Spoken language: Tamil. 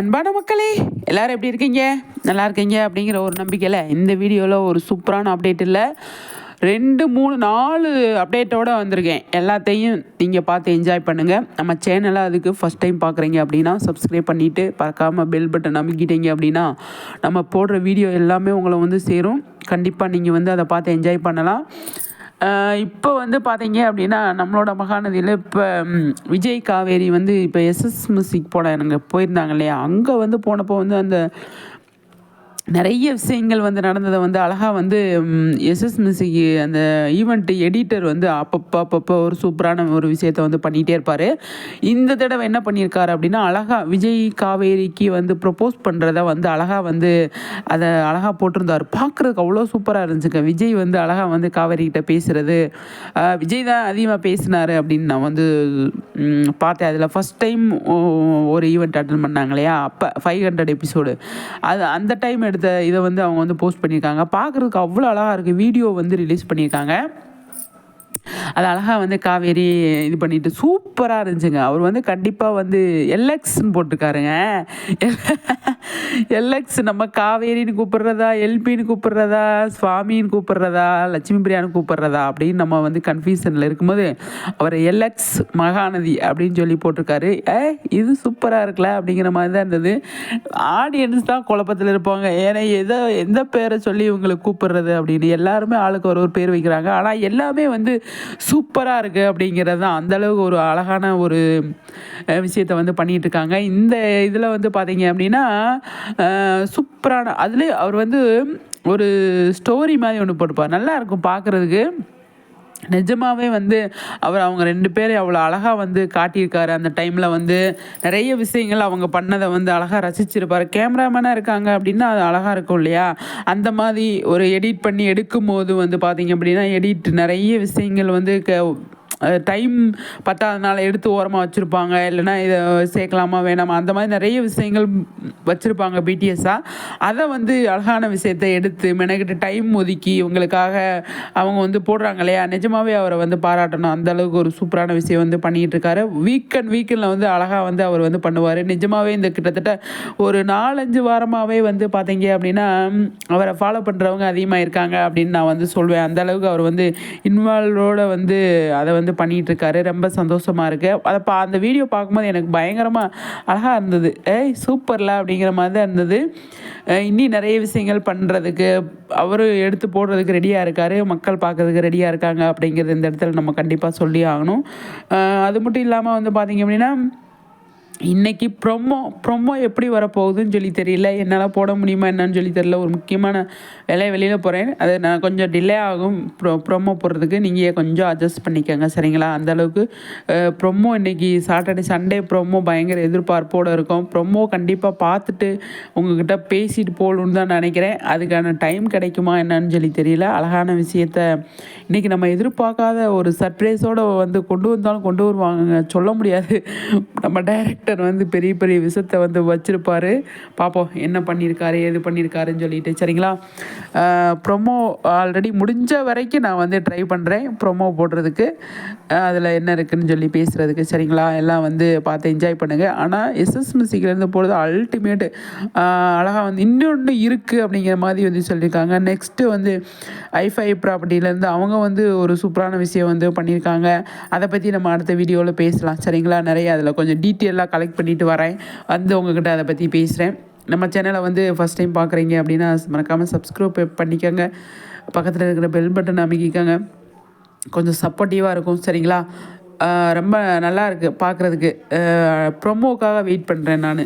அன்பான மக்களே எல்லோரும் எப்படி இருக்கீங்க? நல்லா இருக்கீங்க அப்படிங்கிற ஒரு நம்பிக்கையில் இந்த வீடியோவில் ஒரு சூப்பரான அப்டேட் இல்லை. ரெண்டு மூணு நாலு அப்டேட்டோடு வந்திருக்கேன். எல்லாத்தையும் நீங்கள் பார்த்து என்ஜாய் பண்ணுங்கள் நம்ம சேனலை அதுக்கு ஃபஸ்ட் டைம் பார்க்குறீங்க அப்படின்னா சப்ஸ்கிரைப் பண்ணிவிட்டு பறக்காமல் பெல் பட்டன் அமைக்கிட்டீங்க அப்படின்னா நம்ம போடுற வீடியோ எல்லாமே உங்களை வந்து சேரும். கண்டிப்பாக நீங்கள் வந்து அதை பார்த்து என்ஜாய் பண்ணலாம். இப்போ வந்து பார்த்தீங்க அப்படின்னா நம்மளோட மகாநதியில் இப்போ விஜய் காவேரி வந்து இப்போ எஸ்எஸ் மியூசிக் போட எனக்கு போயிருந்தாங்க இல்லையா? அங்கே வந்து போனப்போ வந்து அந்த நிறைய விஷயங்கள் வந்து நடந்ததை வந்து அழகாக வந்து எஸ்எஸ் மிஸ்ஸுக்கு அந்த ஈவெண்ட் எடிட்டர் வந்து அப்பப்போ அப்பப்போ ஒரு சூப்பரான ஒரு விஷயத்தை வந்து பண்ணிகிட்டே இருப்பார். இந்த தடவை என்ன பண்ணியிருக்காரு அப்படின்னா அழகாக விஜய் காவேரிக்கு வந்து ப்ரப்போஸ் பண்ணுறத வந்து அழகாக வந்து அதை அழகாக போட்டிருந்தார். பார்க்குறதுக்கு அவ்வளோ சூப்பராக இருந்துச்சுங்க. விஜய் வந்து அழகாக வந்து காவேரிக்கிட்ட பேசுகிறது விஜய் தான் அதிகமாக பேசினார் அப்படின்னு நான் வந்து பார்த்தேன். அதில் ஃபஸ்ட் டைம் ஒரு ஈவெண்ட் அட்டன் பண்ணாங்க இல்லையா? அப்போ ஃபைவ் ஹண்ட்ரட் எபிசோடு அது அந்த டைம் எடுத்து இதை வந்து அவங்க வந்து போஸ்ட் பண்ணியிருக்காங்க பார்க்குறதுக்கு அவ்வளோ அழகாக இருக்குது வீடியோ வந்து ரிலீஸ் பண்ணியிருக்காங்க அது அழகாக வந்து காவேரி இது பண்ணிட்டு சூப்பராக இருந்துச்சுங்க. அவர் வந்து கண்டிப்பாக வந்து எல்எக்ஸ்ன்னு போட்டிருக்காருங்க. எல்எக்ஸ் நம்ம காவேரின்னு கூப்பிட்றதா எல்பின்னு கூப்பிட்றதா சுவாமின்னு கூப்பிட்றதா லட்சுமி பிரியான்னு கூப்பிட்றதா அப்படின்னு நம்ம வந்து கன்ஃபியூஷனில் இருக்கும்போது அவர் எல்எக்ஸ் மகாநதி அப்படின்னு சொல்லி போட்டிருக்காரு. ஏ இது சூப்பராக இருக்குல்ல அப்படிங்கிற மாதிரி தான் இருந்தது. ஆடியன்ஸ் தான் குழப்பத்தில் இருப்பாங்க. ஏன்னா எதை எந்த பேரை சொல்லி இவங்களை கூப்பிடுறது அப்படின்னு. எல்லாருமே ஆளுக்கு ஒரு ஒரு பேர் வைக்கிறாங்க. ஆனால் எல்லாமே வந்து சூப்பராக இருக்குது அப்படிங்கிறது தான். அந்தளவுக்கு ஒரு அழகான ஒரு விஷயத்தை வந்து பண்ணிகிட்ருக்காங்க இருக்காங்க. இந்த இதில் வந்து பார்த்தீங்க அப்படின்னா சூப்பரான அதுலேயே அவர் வந்து ஒரு ஸ்டோரி மாதிரி ஒன்று போட்டுப்பார். நல்லா இருக்கும் பார்க்குறதுக்கு நிஜமாகவே வந்து அவர் அவங்க ரெண்டு பேரும் அவ்வளோ அழகாக வந்து காட்டியிருக்காரு. அந்த டைமில் வந்து நிறைய விஷயங்கள் அவங்க பண்ணதை வந்து அழகாக ரசிச்சிருப்பார். கேமராமேனாக இருக்காங்க அப்படின்னா அது அழகாக இருக்கும் இல்லையா? அந்த மாதிரி ஒரு எடிட் பண்ணி எடுக்கும் போது வந்து பார்த்திங்க அப்படின்னா எடிட் நிறைய விஷயங்கள் வந்து க டைம் பத்தாதனால எடுத்து ஓரமாக வச்சுருப்பாங்க. இல்லைன்னா இதை சேர்க்கலாமா வேணாமா? அந்த மாதிரி நிறைய விஷயங்கள் வச்சுருப்பாங்க பிடிஎஸ்ஸாக அதை வந்து அழகான விஷயத்தை எடுத்து மெனக்கிட்டு டைம் ஒதுக்கி இவங்களுக்காக அவங்க வந்து போடுறாங்க இல்லையா? நிஜமாகவே அவரை வந்து பாராட்டணும். அந்த அளவுக்கு ஒரு சூப்பரான விஷயம் வந்து பண்ணிகிட்டு இருக்காரு. வீக்கெண்ட் வீக்கெண்டில் வந்து அழகாக வந்து அவர் வந்து பண்ணுவார். நிஜமாகவே இந்த கிட்டத்தட்ட ஒரு நாலஞ்சு வாரமாகவே வந்து பார்த்தீங்க அப்படின்னா அவரை ஃபாலோ பண்ணுறவங்க அதிகமாக இருக்காங்க அப்படின்னு நான் வந்து சொல்வேன். அந்த அளவுக்கு அவர் வந்து இன்வால்வோட வந்து அதை வந்து பண்ணிகிட்டு பண்ணிகிட்ருக்காரு ரொம்ப சந்தோஷமாக இருக்குது அதை பா அந்த வீடியோ பார்க்கும்போது எனக்கு பயங்கரமாக அழகாக இருந்தது. ஏய் சூப்பரில் அப்படிங்கிற மாதிரி தான் இருந்தது. அஹ் இன்னி நிறைய விஷயங்கள் பண்ணுறதுக்கு அவர் எடுத்து போடுறதுக்கு ரெடியாக இருக்கார். மக்கள் பார்க்கறதுக்கு ரெடியாக இருக்காங்க அப்படிங்கிறது இந்த இடத்துல நம்ம கண்டிப்பாக சொல்லி ஆகணும். அது மட்டும் இல்லாமல் வந்து பார்த்திங்க அப்படின்னா இன்றைக்கி ப்ரொமோ ப்ரொமோ எப்படி வரப்போகுதுன்னு சொல்லி தெரியல. என்னால் போட முடியுமா என்னன்னு சொல்லி தெரியல. ஒரு முக்கியமான வேலையை வெளியில் போகிறேன் அது நான் கொஞ்சம் டிலே ஆகும். ப்ரொ ப்ரொமோ போடுறதுக்கு நீங்கள் கொஞ்சம் அட்ஜஸ்ட் பண்ணிக்கோங்க. சரிங்களா? அந்த அளவுக்கு ப்ரொமோ இன்னைக்கு சாட்டர்டே சண்டே ப்ரொமோ பயங்கர எதிர்பார்ப்போடு இருக்கும். ப்ரொமோ கண்டிப்பாக பார்த்துட்டு உங்ககிட்ட பேசிட்டு போகணுன்னு தான் நினைக்கிறேன். அதுக்கான டைம் கிடைக்குமா என்னன்னு சொல்லி தெரியல. அழகான விஷயத்த இன்றைக்கி நம்ம எதிர்பார்க்காத ஒரு சர்ப்ரைஸோடு வந்து கொண்டு வந்தாலும் கொண்டு வருவாங்க சொல்ல முடியாது. நம்ம டாக்டர் வந்து பெரிய பெரிய விஷயத்தை வந்து வச்சுருப்பார். பார்ப்போம் என்ன பண்ணியிருக்காரு ஏது பண்ணியிருக்காருன்னு சொல்லிட்டு. சரிங்களா? ப்ரொமோ ஆல்ரெடி முடிஞ்ச வரைக்கும் நான் வந்து ட்ரை பண்ணுறேன் ப்ரொமோ போடுறதுக்கு. அதில் என்ன இருக்குதுன்னு சொல்லி பேசுகிறதுக்கு சரிங்களா? எல்லாம் வந்து பார்த்து என்ஜாய் பண்ணுங்கள் ஆனால் எஸ்எஸ் மியூசிக்லேருந்து போகிறது அல்டிமேட்டு அழகாக வந்து இன்னொன்று இருக்குது அப்படிங்கிற மாதிரி வந்து சொல்லியிருக்காங்க. நெக்ஸ்ட்டு வந்து ஐஃபை ப்ராப்பர்ட்டியிலேருந்து அவங்க வந்து ஒரு சூப்பரான விஷயம் வந்து பண்ணியிருக்காங்க. அதை பற்றி நம்ம அடுத்த வீடியோவில் பேசலாம். சரிங்களா? நிறைய அதில் கொஞ்சம் டீட்டெயிலாக கலெக்ட் கலெக்ட் பண்ணிட்டு வரேன். வந்து உங்ககிட்ட அதை பற்றி பேசுகிறேன் நம்ம சேனலை வந்து ஃபஸ்ட் டைம் பார்க்குறீங்க அப்படின்னா மறக்காமல் சப்ஸ்கிரைப் பண்ணிக்கோங்க. பக்கத்தில் இருக்கிற பெல் பட்டன் அமைக்கிக்கோங்க. கொஞ்சம் சப்போர்ட்டிவாக இருக்கும் சரிங்களா? ரொம்ப நல்லா இருக்குது பார்க்குறதுக்கு ப்ரொமோக்காக வெயிட் பண்ணுறேன் நான்.